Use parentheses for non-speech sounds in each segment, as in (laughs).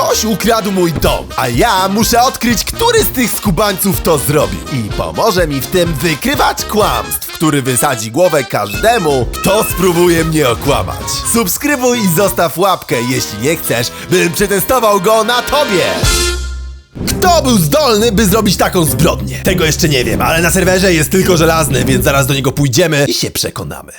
Ktoś ukradł mój dom, a ja muszę odkryć, który z tych skubańców to zrobił. I pomoże mi w tym wykrywacz kłamstw, który wysadzi głowę każdemu, kto spróbuje mnie okłamać. Subskrybuj i zostaw łapkę, jeśli nie chcesz, bym przetestował go na tobie. Kto był zdolny, by zrobić taką zbrodnię? Tego jeszcze nie wiem, ale na serwerze jest tylko żelazny, więc zaraz do niego pójdziemy i się przekonamy.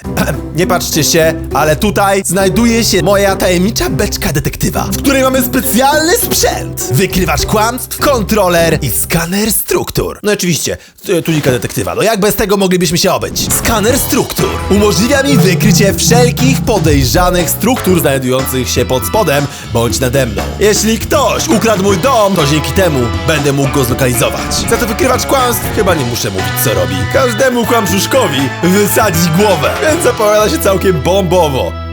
nie patrzcie się, ale tutaj znajduje się moja tajemnicza beczka detektywa, w której mamy specjalny sprzęt. Wykrywacz kłamstw, kontroler i skaner struktur. No oczywiście, tu- tunika detektywa. No jak bez tego moglibyśmy się obyć? Skaner struktur umożliwia mi wykrycie wszelkich podejrzanych struktur znajdujących się pod spodem bądź nade mną. Jeśli ktoś ukradł mój dom, to dzięki temu będę mógł go zlokalizować. Za to wykrywacz kłamstw chyba nie muszę mówić co robi. Każdemu kłamczuszkowi wysadzić głowę, więc zapowiada się całkiem bombowo.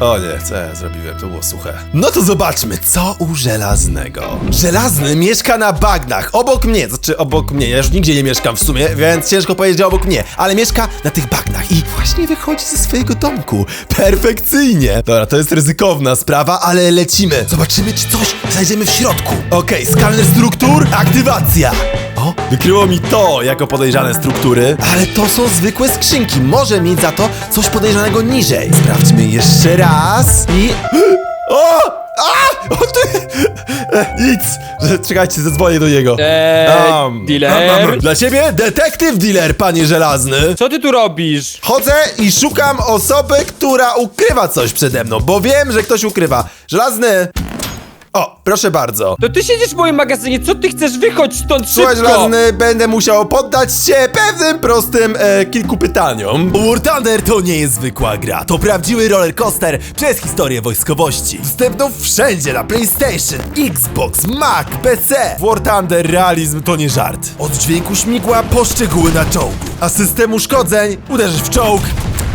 O nie, co ja zrobiłem? To było suche. No to zobaczmy, co u Żelaznego. Żelazny mieszka na bagnach, obok mnie, znaczy obok mnie, ja już nigdzie nie mieszkam w sumie, więc ciężko powiedzieć, obok mnie, ale mieszka na tych bagnach i właśnie wychodzi ze swojego domku. Perfekcyjnie. Dobra, to jest ryzykowna sprawa, ale lecimy. Zobaczymy, czy coś znajdziemy w środku. Okej, skaner struktur, aktywacja. Wykryło mi to jako podejrzane struktury, ale to są zwykłe skrzynki. Może mieć za to coś podejrzanego niżej. Sprawdźmy jeszcze raz i... (gasps) O! A! O ty! (laughs) Nic! Czekajcie, zadzwonię do niego. Eee, Am. dealer? Dla ciebie detektyw dealer, panie żelazny. Co ty tu robisz? Chodzę i szukam osoby, która ukrywa coś przede mną, bo wiem, że ktoś ukrywa. Żelazny! O, proszę bardzo. To ty siedzisz w moim magazynie, co ty chcesz? Wychodź stąd Słuchaj, szybko! żelazny, będę musiał poddać się pewnym prostym e, kilku pytaniom. War Thunder to nie jest zwykła gra, to prawdziwy roller coaster przez historię wojskowości. Dostępną wszędzie na PlayStation, Xbox, Mac, PC. War Thunder realizm to nie żart. Od dźwięku śmigła po szczegóły na czołgu, a system uszkodzeń uderzysz w czołg.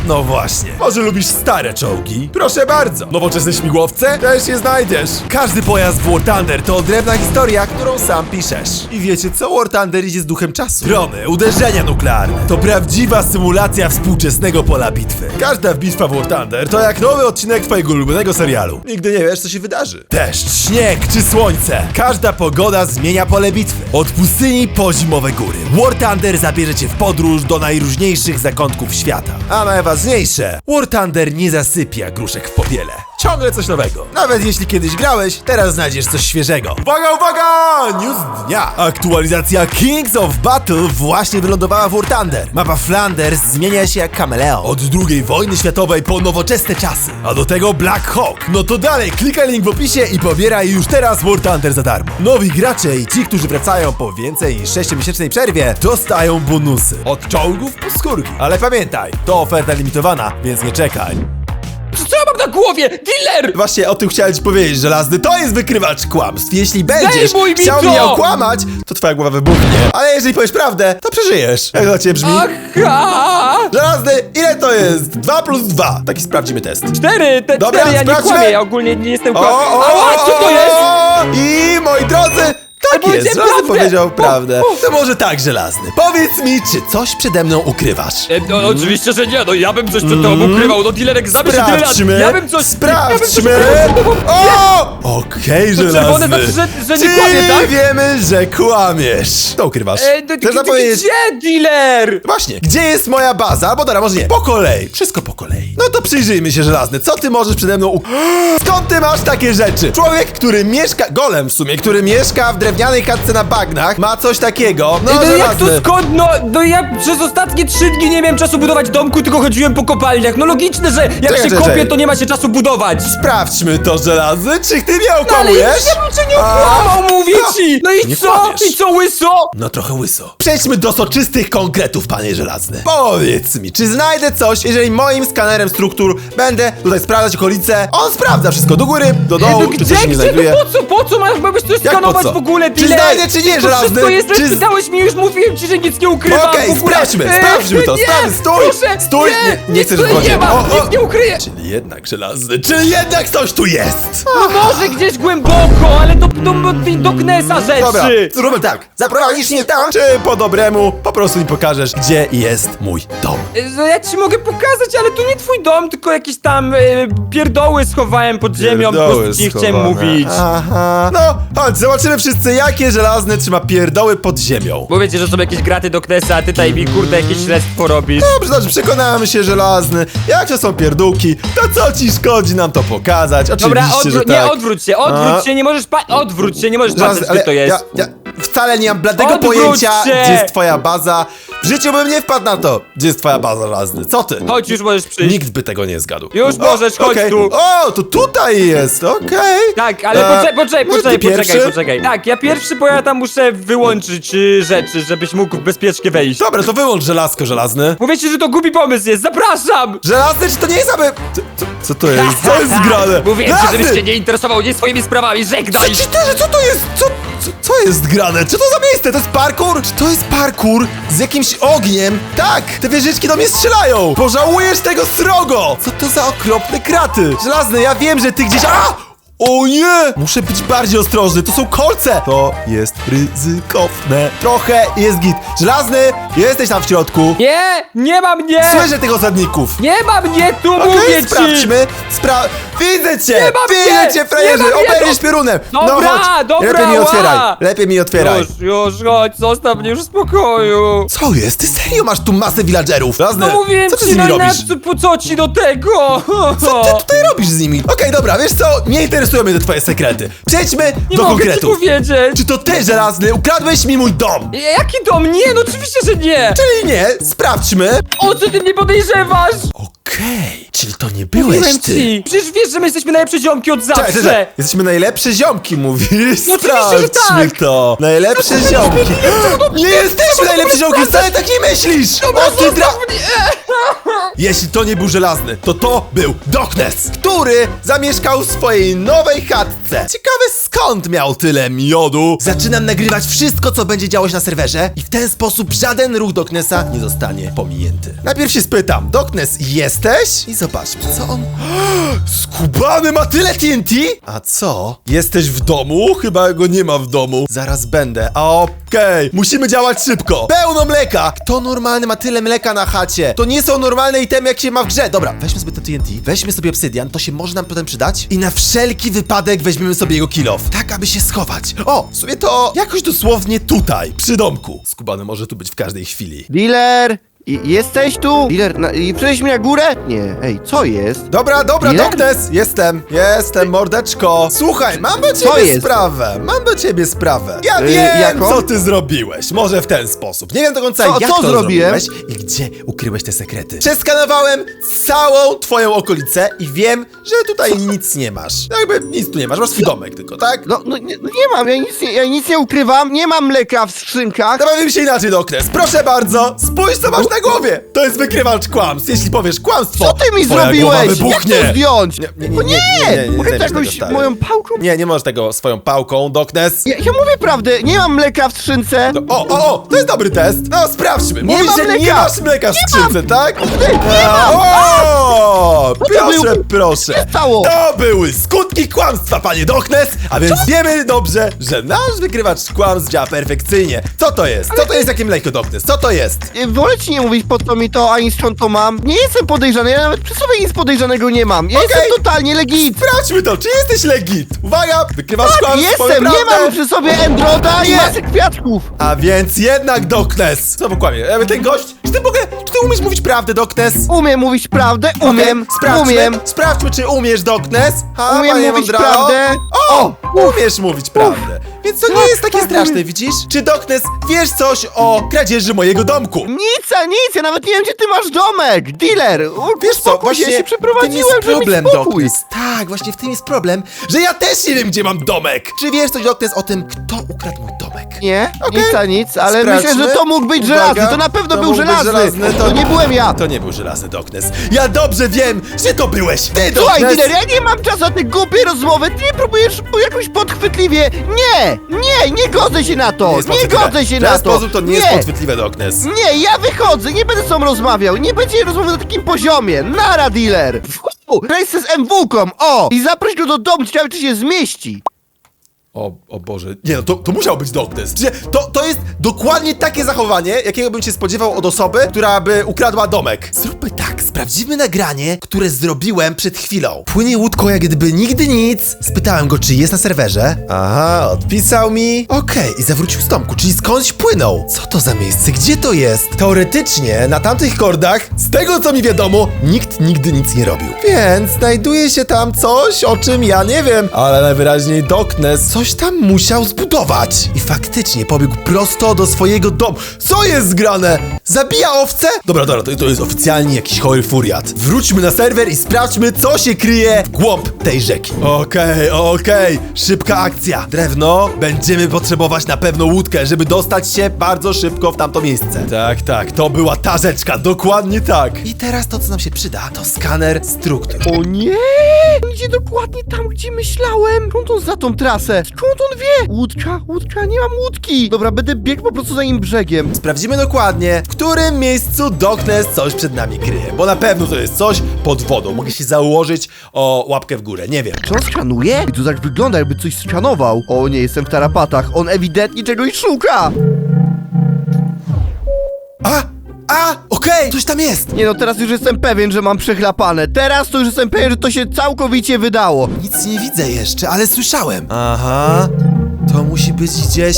No właśnie. Może lubisz stare czołgi? Proszę bardzo. Nowoczesne śmigłowce? Też je znajdziesz. Każdy pojazd w War Thunder to odrębna historia, którą sam piszesz. I wiecie co? War Thunder idzie z duchem czasu. Drony, uderzenia nuklearne. To prawdziwa symulacja współczesnego pola bitwy. Każda bitwa w War Thunder to jak nowy odcinek twojego ulubionego serialu. Nigdy nie wiesz, co się wydarzy. Deszcz, śnieg czy słońce. Każda pogoda zmienia pole bitwy. Od pustyni po zimowe góry. War Thunder zabierze cię w podróż do najróżniejszych zakątków świata. A najważniejsze, War Thunder nie zasypia gruszek w popiele. Ciągle coś nowego. Nawet jeśli kiedyś grałeś, teraz znajdziesz coś świeżego. Uwaga, uwaga! News dnia! Aktualizacja Kings of Battle właśnie wylądowała w War Thunder. Mapa Flanders zmienia się jak kameleon. Od II wojny światowej po nowoczesne czasy. A do tego Black Hawk. No to dalej, klikaj link w opisie i pobieraj już teraz War Thunder za darmo. Nowi gracze i ci, którzy wracają po więcej niż 6-miesięcznej przerwie, dostają bonusy. Od czołgów po skórki. Ale pamiętaj, to oferta limitowana, więc nie czekaj. Co ja mam na głowie? Dealer! Właśnie o tym chciałem ci powiedzieć, żelazny. To jest wykrywacz kłamstw. Jeśli będziesz Zdejmuj mi chciał to! mnie okłamać, to twoja głowa wybuchnie. Ale jeżeli powiesz prawdę, to przeżyjesz. Jak to cię brzmi? Aha! Żelazny, ile to jest? 2 plus 2. Taki sprawdzimy test. Cztery! Te Dobra, cztery, ja nie sprawdźmy. kłamię, ja ogólnie nie jestem O, kłam... o, Ała, co to jest? I moi drodzy, tak jest, żelazny prawdę. powiedział prawdę. To może tak, żelazny. Powiedz mi, czy coś przede mną ukrywasz? E, no, oczywiście, że nie, no ja bym coś przed tobą ukrywał, no dealerek się tyle lat, Sprawdźmy! ja bym coś... Sprawdźmy! Ja bym coś... O! Okej, żelazny. czerwone znaczy, że- że nie Czyli kłamie, tak? wiemy, że kłamiesz. To ukrywasz. E, no, Chcesz gdzie, zapowiedzieć? gdzie, dealer? Właśnie, gdzie jest moja baza? Albo dobra, może nie. Po kolei. Wszystko po kolei. No to przyjrzyjmy się, żelazny. Co ty możesz przede mną uk... (gasps) Skąd ty masz takie rzeczy? Człowiek, który mieszka... Golem w sumie, który mieszka w drewnianej chatce na bagnach, ma coś takiego. No, No, no jak to żelazny. skąd? No, no ja przez ostatnie trzy dni nie miałem czasu budować domku, tylko chodziłem po kopalniach. No logiczne, że jak Czekaj, się czekaj, kopie, czekaj. to nie ma się czasu budować. Sprawdźmy to, żelazny. Czy ty mnie No, ale okłamujesz? ja cię nie okłamał, mówię No, ci! No i nie co? kłamiesz. I co, łyso? No trochę łyso. Przejdźmy do soczystych konkretów, panie żelazny. Powiedz mi, czy znajdę coś, jeżeli moim skanerem struktur będę tutaj sprawdzać okolice? On sprawdza wszystko do góry, do dołu, no czy gdzie, coś się nie gdzie, znajduje. no po co, po co ma- mamy coś Jak po skanować co? w ogóle, Czy znajdę, czy wszystko żelazny? jest, Czy z- dałeś mi już, mówiłem ci, że nic nie ukrywam Okej, w ogóle. sprawdźmy, E, sprawdźmy to, nie, sprawdźmy, stój, proszę, stój, nie, nie nic chcesz tutaj w wodzie. nie ma, O, o. nic nie ukryję. Czyli jednak żelazny, czyli jednak coś tu jest! No może gdzieś głęboko, ale do, do, do, Knesa rzeczy. Dobra, zróbmy tak. Zaprowadzisz mnie tam, czy po dobremu po prostu mi pokażesz, gdzie jest mój dom. E, No ja ci mogę pokazać, ale to nie twój dom, tylko jakieś tam e, pierdoły schowałem pod ziemią, po Pierdoły prostu nie chciałem schowane. mówić. Aha. No, chodź, zobaczymy wszyscy, jakie żelazny trzyma pierdoły pod ziemią. Bo wiecie, że są jakieś graty do Knesa, a ty tutaj mi kurde jakieś śledztwo robisz. Dobrze, dobrze, przekonałem się, żelazny. Jak to są pierdółki, to co ci szkodzi nam to pokazać? Oczywiście, Dobra, że odwró- tak. nie odwróć się, odwróć A. się, nie możesz pa- odwróć się, nie możesz Żelazny, patrzeć, gdzie to jest. Ja, ja wcale nie mam bladego Odwróć pojęcia, się! gdzie jest twoja baza. W życiu bym nie wpadł na to, gdzie jest twoja baza, żelazny. Co ty? Chodź, już możesz przyjść. Nikt by tego nie zgadł. Już możesz, chodź okej. tu. O, to tutaj jest, okej. Tak, ale E, poczekaj, poczekaj, no ty poczekaj, poczekaj, pierwszy? poczekaj. Tak, ja pierwszy, bo ja tam muszę wyłączyć y, rzeczy, żebyś mógł bezpiecznie wejść. Dobra, to wyłącz żelazko żelazny. Mówię ci, że to głupi pomysł jest, zapraszam! Żelazny, czy to nie jest aby... Co, co, co to jest? Co jest (laughs) grane? Mówię ci, żebyś się nie interesował nie swoimi sprawami, żegnaj! Co, cheaterze, co to jest? Co, co, co jest grane? Co to za miejsce? To jest parkour? Czy to jest parkour z jakimś ogniem? Tak! Te wieżyczki do mnie strzelają! Pożałujesz tego srogo! Co to za okropne kraty? Żelazny, ja wiem, że ty gdzieś... A! O nie! Muszę być bardziej ostrożny, to są kolce! To jest ryzykowne. Trochę jest git. Żelazny, jesteś tam w środku. Nie, nie ma mnie! Słyszę tych osadników. Nie ma mnie tu, Okej, mówię ci! sprawdźmy. Spra... Widzę cię! Nie ma Widzę cię, Nie frajerze! ma mnie! Oberwiesz piorunem! Dobra, no chodź! dobra, Lepiej mi ła! otwieraj! Lepiej mi otwieraj! Już, już, chodź, zostaw mnie już w spokoju! Co jest? Ty serio masz tu masę villagerów? Razne. No mówiłem co ty z ci, nimi no robisz? na po co ci do tego? Co ty tutaj robisz z nimi? Okej, dobra, wiesz co? Nie interesują mnie te twoje sekrety. Przejdźmy Nie do mogę ci konkretów. powiedzieć! Czy to ty, żelazny, ukradłeś mi mój dom? Jaki dom? Nie, no oczywiście, że nie! Czyli nie, sprawdźmy. O co ty mnie podejrzewasz? Okej, czyli to nie byłeś Mówiłem ty. ci! Przecież wiesz, że my jesteśmy najlepsze ziomki od Czekaj, zawsze! czekaj, czekaj. Jesteśmy najlepsze ziomki, mówisz? No oczywiście, że Sprawdźmy tak. to. Najlepsze ziomki. Nie jesteśmy najlepsze ziomki, wcale tak nie myślisz! O ty dra... Jeśli to nie był żelazny, to to był Doknes, który zamieszkał w swojej nowej chatce. Ciekawe skąd miał tyle miodu. Zaczynam nagrywać wszystko, co będzie działo się na serwerze i w ten sposób żaden ruch Doknesa nie zostanie pominięty. Najpierw się spytam, Doknes, jesteś? I zobaczmy, co on... (gasps) Skubany ma tyle TNT? A co? Jesteś w domu? Chyba go nie ma w domu. Zaraz będę. Okej, musimy działać szybko. Pełno mleka. Kto normalny ma tyle mleka na chacie? To nie są normalne itemy, jak się ma w grze. Dobra, weźmy sobie to TNT, weźmy sobie obsydian, to się może nam potem przydać. I na wszelki wypadek weźmiemy sobie jego kill off, tak aby się schować. O, w sumie to jakoś dosłownie tutaj, przy domku. Skubany może tu być w każdej chwili. Dealer! I, jesteś tu? Dealer, na, i przyjść mi na górę? Nie, ej, co jest? Dobra, dobra, Ile? Doknes, jestem, jestem, mordeczko. Słuchaj, mam do Co ciebie jest? sprawę, mam do ciebie sprawę. Ja Yy, wiem, jaką? co ty zrobiłeś, może w ten sposób. Nie wiem do końca, Co- jak co to zrobiłem? zrobiłeś i gdzie ukryłeś te sekrety. Przeskanowałem całą twoją okolicę i wiem, że tutaj nic nie masz. Jakby nic tu nie masz, masz swój domek tylko, tak? No, no, nie, no nie mam, ja nic, nie, ja nic nie ukrywam, nie mam mleka w skrzynkach. Powiem się inaczej, Doknes. Proszę bardzo, spójrz co masz na głowie. To jest wykrywacz kłamstw. Jeśli powiesz kłamstwo, Co ty mi twoja zrobiłeś? Jak wybuchnie. to zdjąć? Nie, nie, No nie, nie, nie, nie, nie mogę zajmiesz to jakoś tego, stary. moją pałką? Nie, nie możesz tego swoją pałką, Doknes. Ja, ja mówię prawdę, nie mam mleka w skrzynce. O, o, o, to jest dobry test. No, sprawdźmy. Nie Mówisz, ma że nie mleka. masz mleka w Nie skrzynce, tak? Nie mam! O, proszę, był- proszę. się stało? To były skutki kłamstwa, panie Doknes, a więc wiemy dobrze, że nasz wykrywacz kłamstw działa perfekcyjnie. Co to jest? Co to jest takie mleko, Doknes? Co to jest? Y, Wolę ci nie mówić po co mi to, ani skąd to mam. Nie jestem podejrzany, ja nawet przy sobie nic podejrzanego nie mam. Ja Okej. jestem totalnie legit. Sprawdźmy to, czy jesteś legit. Uwaga, wykrywacz Tak, kłamstw, powie jestem, nie prawdę. mam przy sobie Endroda i Nie. masy kwiatków. A więc jednak Doknes. Co kłamie? Jakby ten gość, czy ty w ogóle, czy ty umiesz mówić prawdę, Doknes? Umiem mówić prawdę, umiem, Okej, sprawdźmy, umiem. Sprawdźmy, czy umiesz, Doknes. Ha, Umiem panie mówić prawdę. O, umiesz mówić prawdę. Więc to nie Tak, jest takie tak, straszne, widzisz? Czy Doknes wiesz coś o kradzieży mojego domku? Nic, a nic, ja nawet nie wiem, gdzie ty masz domek. Dealer, u- Wiesz co, uspokój właśnie się, ja się w tym przeprowadziłem, jest żeby problem, mieć spokój. Doknes. Tak, właśnie w tym jest problem, że ja też nie wiem, gdzie mam domek. Czy wiesz coś, Doknes, o tym, kto ukradł mój domek? Nie, nic a nic, ale Sprawdźmy. myślę, że to mógł być Uwaga, żelazny, to na pewno to był mógł być żelazny. żelazny, to... nie byłem ja. To nie był żelazny Doknes. Ja dobrze wiem, że to byłeś ty, Słuchaj, Doknes. dealer, ja nie mam czasu na te głupie rozmowy, ty nie próbujesz jakoś podchwytliwie. Nie! Nie! Nie! Godzę się na to! jest Nie, podchwytliwe. godzę się W na ten to! sposób to nie, jest podchwytliwe, Doknes. Nie, ja wychodzę, nie będę z tobą rozmawiał, nie będzie rozmowy na takim poziomie. Nara, dealer! Fu, Rejsę z MW-ką, o! I zaproś go do domu, ciekawe czy się zmieści. O, o Boże, nie no, to, to musiał być. Przecież To, to jest dokładnie takie zachowanie, jakiego bym się spodziewał od osoby, która by ukradła domek. Zróbmy tak, sprawdzimy nagranie, które zrobiłem przed chwilą. Płynie łódką jak gdyby nigdy nic. Spytałem go, czy jest na serwerze. Aha, odpisał mi. Okej, i zawrócił z domku, czyli skądś płynął. Co to za miejsce? Gdzie to jest? Teoretycznie, na tamtych kordach, z tego co mi wiadomo, nikt nigdy nic nie robił. Więc znajduje się tam coś, o czym ja nie wiem, ale najwyraźniej Doknes coś tam musiał zbudować. I faktycznie pobiegł prosto do swojego domu. Co jest zgrane? Zabija owce? Dobra, dobra, to, to jest oficjalnie jakiś chory furiat. Wróćmy na serwer i sprawdźmy, co się kryje w głąb tej rzeki. Okej, okej, szybka akcja. Drewno, będziemy potrzebować na pewno łódkę, żeby dostać się bardzo szybko w tamto miejsce. Tak, tak, to była ta rzeczka, dokładnie tak. I teraz to, co nam się przyda, to skaner struktur. O nie! Idzie dokładnie tam, gdzie myślałem. On za tą trasę? Skąd on wie? Łódka, łódka, nie mam łódki. Dobra, będę biegł po prostu za nim brzegiem. Sprawdzimy dokładnie, w którym miejscu Doknes coś przed nami kryje, bo na pewno to jest coś pod wodą. Mogę się założyć o łapkę w górę, nie wiem. Czy on skanuje? I to tak wygląda, jakby coś skanował. O nie, jestem w tarapatach. On ewidentnie czegoś szuka. A! A! Okej! Coś tam jest! Nie no, teraz już jestem pewien, że mam przechlapane. Teraz to już jestem pewien, że to się całkowicie wydało. Nic nie widzę jeszcze, ale słyszałem. Aha, to musi być gdzieś.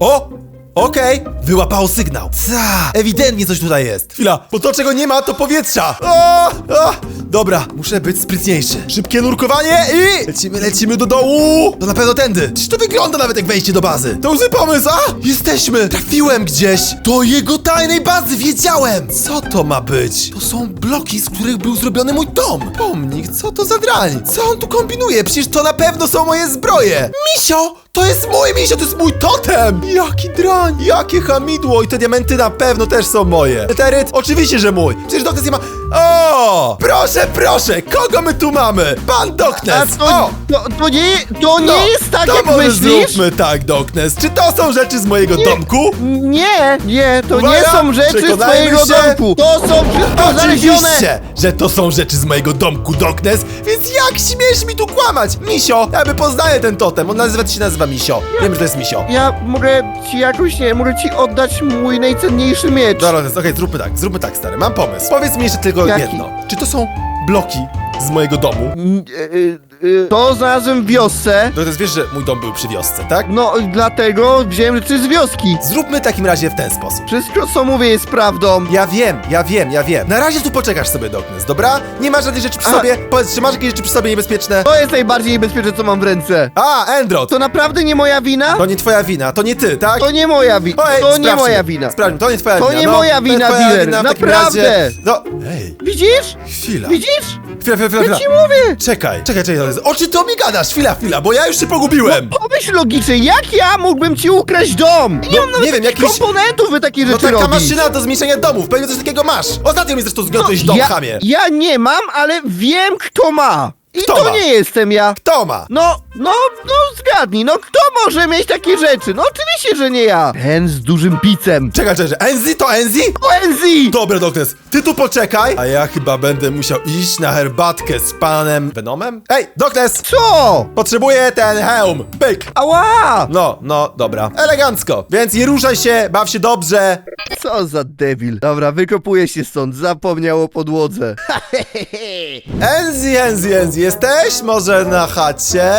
O! Okej, wyłapało sygnał. Ca, ewidentnie coś tutaj jest. Chwila, bo to czego nie ma, to powietrza. O, o, dobra, muszę być sprytniejszy. Szybkie nurkowanie i lecimy, lecimy do dołu. To na pewno tędy. Czyż to wygląda nawet jak wejście do bazy? To łzy pomysł, a? Jesteśmy. Trafiłem gdzieś. Do jego tajnej bazy, wiedziałem. Co to ma być? To są bloki, z których był zrobiony mój dom. Pomnik, co to za drań? Co on tu kombinuje? Przecież to na pewno są moje zbroje. Misio, to jest mój misio, to jest mój totem! Jaki drań, jakie hamidło i te diamenty na pewno też są moje. Eteryt, oczywiście, że mój. Przecież Doknes nie ma... O! Proszę, proszę, kogo my tu mamy? Pan Doknes! to, O! to, to nie, to nie No, jest tak, to jak może myślisz? zróbmy tak, Doknes. Czy to są rzeczy z mojego domku? Nie, nie, to Uwaga, nie są rzeczy z przekonajmy twojego się. domku. To są wszystko znalezione. Oczywiście, że to są rzeczy z mojego domku, Doknes, więc jak śmiesz mi tu kłamać? Misio, ja by poznaję ten totem, on nazywa się nazywa Misio. Wiem, że to jest Misio. Ja mogę ci jakoś, nie, mogę ci oddać mój najcenniejszy miecz. Dobra, Doknes, okej, zróbmy tak, zróbmy tak, stary, mam pomysł. Powiedz mi jeszcze tylko Jaki? jedno. Czy to są bloki z mojego domu? Mm, e, e, e, To znalazłem w wiosce. Doknes, wiesz, że mój dom był przy wiosce, tak? No, dlatego wziąłem rzeczy z wioski. Zróbmy w takim razie w ten sposób. Wszystko, co mówię, jest prawdą. Ja wiem, ja wiem, ja wiem. Na razie tu poczekasz sobie, Doknes, dobra? Nie masz żadnych rzeczy przy A- sobie? Powiedz, czy masz jakieś rzeczy przy sobie niebezpieczne? To jest najbardziej niebezpieczne, co mam w ręce. A, Endrot! To naprawdę nie moja wina? To nie twoja wina, to nie ty, tak? To nie moja wina. Oj, To nie sprawdźmy. moja wina. Sprawdźmy, to nie twoja To wina. nie no, moja to wina, twoja dealer, wina w takim naprawdę. razie. No, ej, Widzisz? chwila. Widzisz? Chwila, chwila, chwila. Ja chwila. ci mówię. Czekaj, czekaj, czekaj. O czym ty mi gadasz? Chwila, chwila, bo ja już się pogubiłem. Pomyśl logicznie, jak ja mógłbym ci ukraść dom? Nie No, mam nawet nie wiem, takich jakiś- komponentów, by takie No rzeczy taka robić. maszyna do zmniejszenia domów, pewnie coś takiego masz. Ostatnio mi zresztą zgniotłeś No, dom, ja, chamie. ja nie mam, ale wiem, kto ma. I Kto to ma? nie jestem ja. Kto ma? No, no, no zgadnij, no kto może mieć takie rzeczy? No oczywiście, że nie ja. Ten z dużym picem. Czekaj, czekaj, czekaj. Enzi to Enzi? Wenzi! Dobra, Doknes, ty tu poczekaj, a ja chyba będę musiał iść na herbatkę z panem Venomem. Ej, Doknes, Co? potrzebuję ten hełm. Pyk. Ała! No, no, dobra. Elegancko. Więc nie ruszaj się, baw się dobrze. Co za debil. Dobra, wykopuję się stąd, zapomniał o podłodze. (laughs) Enzi, Enzi, Enzi, jesteś? Może na chacie?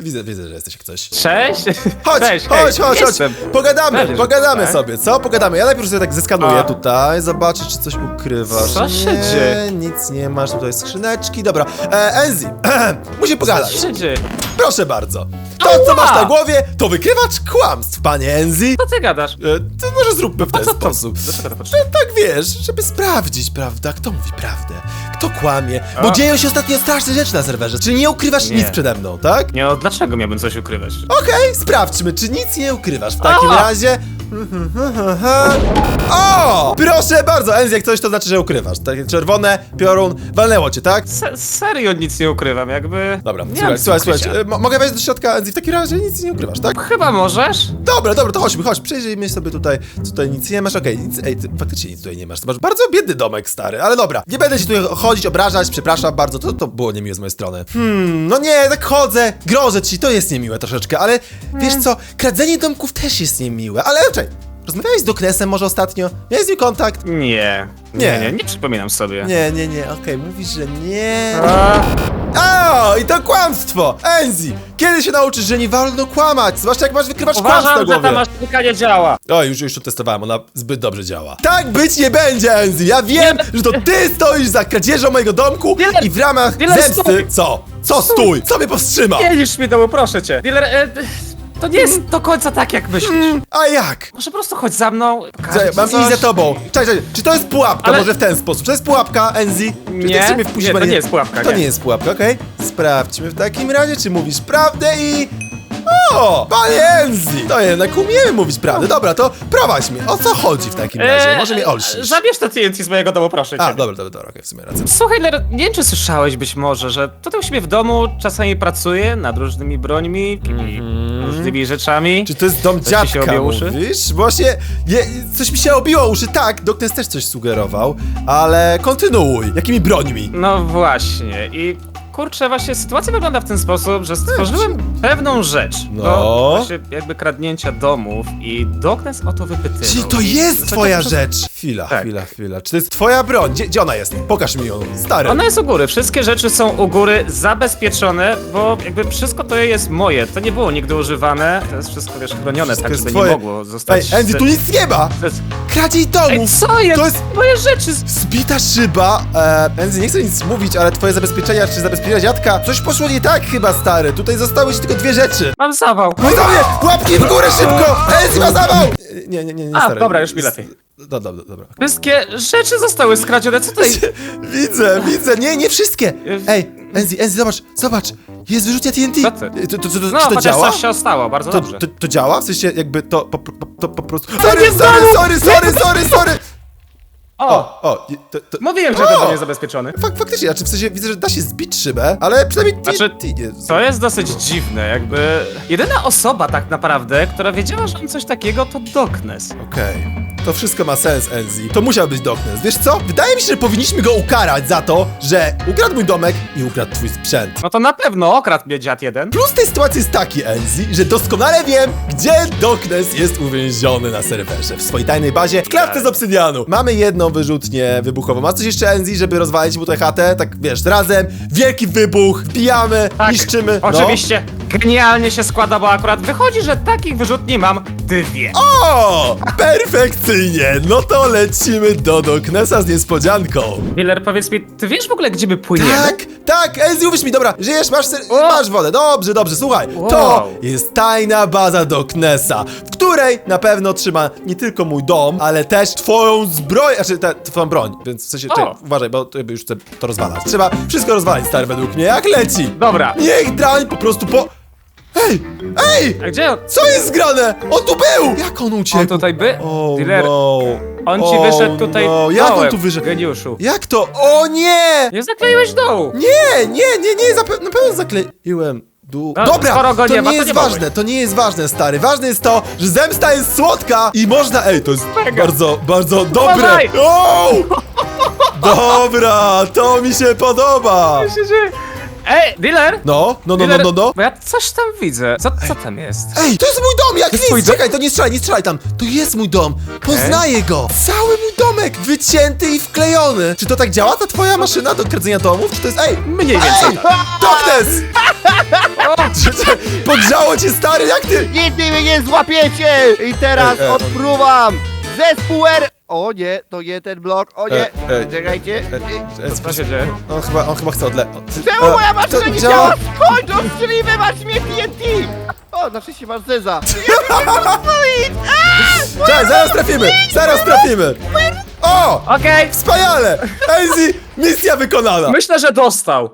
Widzę, widzę, że jesteś jak coś. Cześć! Chodź, Cześć, chodź, hej, chodź, chodź. jestem. Pogadamy, Pewnie, że pogadamy tak. sobie, co? Pogadamy. Ja najpierw sobie tak zeskanuję A. tutaj, zobaczę, czy coś ukrywasz. Co się nie, dzieje? nic nie masz, tutaj skrzyneczki. Dobra, e, Enzi, (clears throat) musimy pogadać. Co się dzieje? Proszę bardzo. To, co Ała! masz na głowie, to wykrywacz kłamstw, panie Enzi. Co ty gadasz? E, to może zróbmy w ten Co to? sposób. Dlaczego to potrzeba? tak wiesz, żeby sprawdzić, prawda? Kto mówi prawdę? Kto kłamie? Bo A? dzieją się ostatnio straszne rzeczy na serwerze. Czyli nie ukrywasz Nie. nic przede mną, tak? Nie, no dlaczego miałbym coś ukrywać? Okej, sprawdźmy, czy nic nie ukrywasz. W takim Ała! razie (laughs) O! Proszę bardzo, Enzi, jak coś to znaczy, że ukrywasz. Takie czerwone, piorun, walnęło cię, tak? Se serio nic nie ukrywam, jakby... Dobra, nie słuchaj, mam słuchaj, ukrycia. słuchaj. e, mo- Mogę wejść do środka, Enzi? W takim razie nic nie ukrywasz, tak? Chyba możesz? Dobra, dobra, to chodźmy, chodź, przejrzyjmy sobie tutaj, tutaj nic nie masz, okej, nic, ej, ty faktycznie nic tutaj nie masz, to masz bardzo biedny domek, stary, ale dobra, nie będę ci tutaj chodzić, obrażać, przepraszam bardzo, to, to było niemiłe z mojej strony. Hmm, no nie, tak chodzę, grożę ci, to jest niemiłe troszeczkę, ale wiesz co, kradzenie domków też jest niemiłe, ale czekaj, rozmawiałeś z Doknesem może ostatnio? Miałeś z nim kontakt? Nie. Nie. Nie, nie, nie przypominam sobie. Nie, nie, nie, okej, mówisz, że nie... A, O, i to kłamstwo! Enzi, kiedy się nauczysz, że nie wolno kłamać, zwłaszcza jak masz wykrywać kłamstwo na uważam, że głowie? ta maszynka nie działa. O, już, już to testowałem, ona zbyt dobrze działa. Tak być nie będzie, Enzi! Ja wiem, że to ty stoisz za kradzieżą mojego domku Dealer- i w ramach dealer, zemsty... stój! Co? Co stój? Co mnie powstrzyma? Nie niż mi domu, proszę cię. Dealer, e, to nie jest do końca tak, jak myślisz. A jak? Może po prostu chodź za mną, pokażę Czekaj, ci mam coś. iść za tobą. Czekaj, czekaj, czy to jest pułapka? Ale- Może w ten sposób. Czy to jest pułapka, Enzi? Czy Nie, ty chcesz mnie wpuścić, nie, to nie jest pułapka, To nie. nie jest pułapka, okej? Sprawdźmy w takim razie, czy mówisz prawdę i... O, panie Enzi! To jednak umiemy mówić prawdę. Dobra, to prowadź mnie. O co chodzi w takim razie? E, Może mnie olśnisz. Zabierz to TNT z mojego domu, proszę cię. A, dobra, dobra, dobra, okej, w sumie racja. Słuchaj, Ler, nie wiem, czy słyszałeś być może, że tutaj u siebie w domu czasami pracuję nad różnymi brońmi i różnymi rzeczami. Mhm. Czy to jest dom ci się dziadka, obie uszy? mówisz? Właśnie, je, coś mi się obiło uszy, tak, Doknes też coś sugerował, ale kontynuuj. Jakimi brońmi? No właśnie i kurczę, właśnie sytuacja wygląda w ten sposób, że stworzyłem pewną rzecz. No. Do właśnie jakby kradnięcia domów i Doknes o to wypytywał. Czyli to I jest twoja przez- rzecz! Chwila, Tak. chwila, chwila. Czy to jest twoja broń? Gdzie, gdzie ona jest? Pokaż mi ją, stary. Ona jest u góry, wszystkie rzeczy są u góry zabezpieczone, bo jakby wszystko to jest moje, to nie było nigdy używane, to jest wszystko wiesz chronione, Wszystko tak jest żeby twoje. nie mogło zostać... Ej, Andy, tu nic nie ma! To jest- Kradziej! Ej, co jest? To jest Moje rzeczy! zbita szyba. E, Andy, nie chcę nic mówić, ale twoje zabezpieczenia, czy zabezpieczenia dziadka, coś poszło nie tak chyba, stary. Tutaj zostały ci tylko dwie rzeczy. Mam zawał! No do mnie! Łapki w górę szybko! Andy ma zawał! Nie, nie, nie, nie, A, stary. dobra, już mi lepiej. No, dobra, dobra. Wszystkie rzeczy zostały skradzione, co tutaj... (laughs) Widzę, widzę. Nie, nie wszystkie. Ej, Enzi, Enzi, zobacz, zobacz. Jest wyrzutnia TNT. Co ty? To, to, to, to, No, czy to działa? coś się stało, bardzo To, dobrze. to, to działa? W sensie jakby to po, po, to po prostu... Sorry, sorry, sorry, sorry, sorry, sorry! O! O, to, to, Mówiłem, że O! dom jest zabezpieczony. Fak, faktycznie, znaczy w sensie widzę, że da się zbić szybę, ale przynajmniej Znaczy, TNT nie... To jest dosyć dziwne, jakby... Jedyna osoba tak naprawdę, która wiedziała, że on coś takiego, to Doknes. Okej. To wszystko ma sens, Enzi. To musiał być Doknes. Wiesz co? Wydaje mi się, że powinniśmy go ukarać za to, że ukradł mój domek i ukradł twój sprzęt. No to na pewno okradł mnie dziad jeden. Plus tej sytuacji jest taki, Enzi, że doskonale wiem, gdzie Doknes jest uwięziony na serwerze, w swojej tajnej bazie, w klatce z obsydianu. Mamy jedną wyrzutnię wybuchową. Masz coś jeszcze, Enzi, żeby rozwalić mu tę chatę? Tak, wiesz, razem, wielki wybuch, wbijamy, Tak, niszczymy. No. Oczywiście, genialnie się składa, bo akurat wychodzi, że takich wyrzutni mam dwie. O! Perfekcyjnie! No to lecimy do Doknesa z niespodzianką. Miller, powiedz mi, ty wiesz w ogóle, gdzie my płyniemy? Tak, tak, Enzi, uwierz mi, dobra, żyjesz, masz, ser- O! masz wodę, dobrze, dobrze, słuchaj, to Wow. jest tajna baza Doknesa, w której na pewno trzyma nie tylko mój dom, ale też twoją zbroję, znaczy te, twoją broń, więc w sensie, czekaj, uważaj, bo to jakby już chcę to rozwalać. Trzeba wszystko rozwalić, stary, według mnie, jak leci. Dobra. Niech drań po prostu po... Ej, ej, A gdzie on? co jest zgrane? On tu był! Jak on uciekł? On tutaj by? O, Dealer, no. on ci O, wyszedł tutaj no. Jak on dołem, tu wyszedł? Geniuszu. Jak to? O nie! Nie zakleiłeś dołu. Nie, nie, nie, nie, zape- na pewno zakleiłem dół. No, Dobra, skoro go to nie ma, to jest nie ważne, to nie jest ważne, stary. Ważne jest to, że zemsta jest słodka i można... Ej, to jest Mega. bardzo, bardzo dobre. Uważaj! O! Dobra, to mi się podoba. Ej, dealer! No, no, no, no, Dealer, no, no. Bo ja coś tam widzę. Co, co tam jest? Ej, to jest mój dom, jak nic! twój dom? Czekaj, to nie strzelaj, nie strzelaj tam. To jest mój dom. Poznaję go. Cały mój domek, wycięty i wklejony. Czy to tak działa, ta twoja maszyna do kradzenia domów? Czy to jest... Ej, Mniej więcej. tak. Doknes! (laughs) Podgrzało cię, stary, jak ty... Nigdy mnie nie złapiecie! I teraz Ej, ej, odpruwam! Zespół R! O nie, to nie ten blok, o nie! Ej, ej. Czekajcie! Co się dzieje? On chyba, on chyba chce odle... Czemu moja maszyna nie działa-? Skończ, obrzydliwe, masz mnie TNT! O, znaczy się masz Zeza! Cześć, zaraz trafimy! Zaraz trafimy! O! Okej, Wspaniale! Enzi, misja wykonana! myślę, że dostał.